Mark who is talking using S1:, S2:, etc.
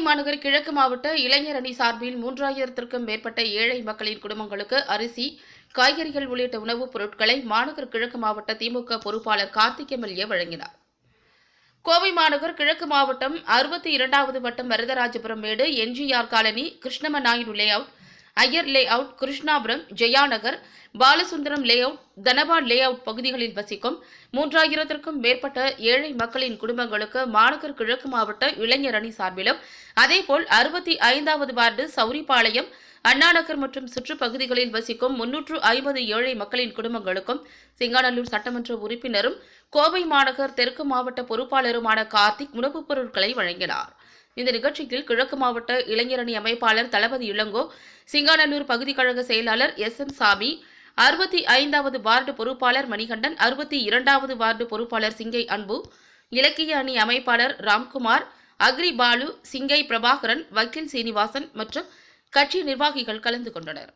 S1: மாநகர் கிழக்கு மாவட்ட இளைஞர் அணி சார்பில் மூன்றாயிரத்திற்கும் மேற்பட்ட ஏழை மக்களின் குடும்பங்களுக்கு அரிசி காய்கறிகள் உள்ளிட்ட உணவுப் பொருட்களை மாநகர் கிழக்கு மாவட்ட திமுக பொறுப்பாளர் கார்த்திக் எம்எல்ஏ வழங்கினார். கோவை மாநகர் கிழக்கு மாவட்டம் அறுபத்தி இரண்டாவது வட்டம் வரதராஜபுரம் மேடு MGR colony Krishnama Naidu layout Iyer layout Krishnapuram Jaya Nagar Balasundaram layout Dhanapal layout பகுதிகளில் வசிக்கும் மூன்றாயிரத்திற்கும் மேற்பட்ட ஏழை மக்களின் குடும்பங்களுக்கு மாநகர் கிழக்கு மாவட்ட இளைஞர் அணி சார்பிலும் அதேபோல் அறுபத்தி ஐந்தாவது வார்டு சௌரிபாளையம் அண்ணாநகர் மற்றும் சுற்றுப்பகுதிகளில் வசிக்கும் முன்னூற்று ஐம்பது ஏழை மக்களின் குடும்பங்களுக்கும் சிங்காநல்லூர் சட்டமன்ற உறுப்பினரும் கோவை மாநகர் தெற்கு மாவட்ட பொறுப்பாளருமான கார்த்திக் உணவுப் பொருட்களை வழங்கினார். இந்த நிகழ்ச்சியில் கிழக்கு மாவட்ட இளைஞரணி அமைப்பாளர் தளபதி இளங்கோ சிங்காநல்லூர் பகுதி கழக செயலாளர் எஸ் எம் சாமி அறுபத்தி ஐந்தாவது வார்டு பொறுப்பாளர் மணிகண்டன் அறுபத்தி இரண்டாவது வார்டு பொறுப்பாளர் சிங்கை அன்பு இலக்கிய அணி அமைப்பாளர் ராம்குமார் அக்ரி பாலு சிங்கை பிரபாகரன் வக்கீல் சீனிவாசன் மற்றும் கட்சி நிர்வாகிகள் கலந்து கொண்டனர்.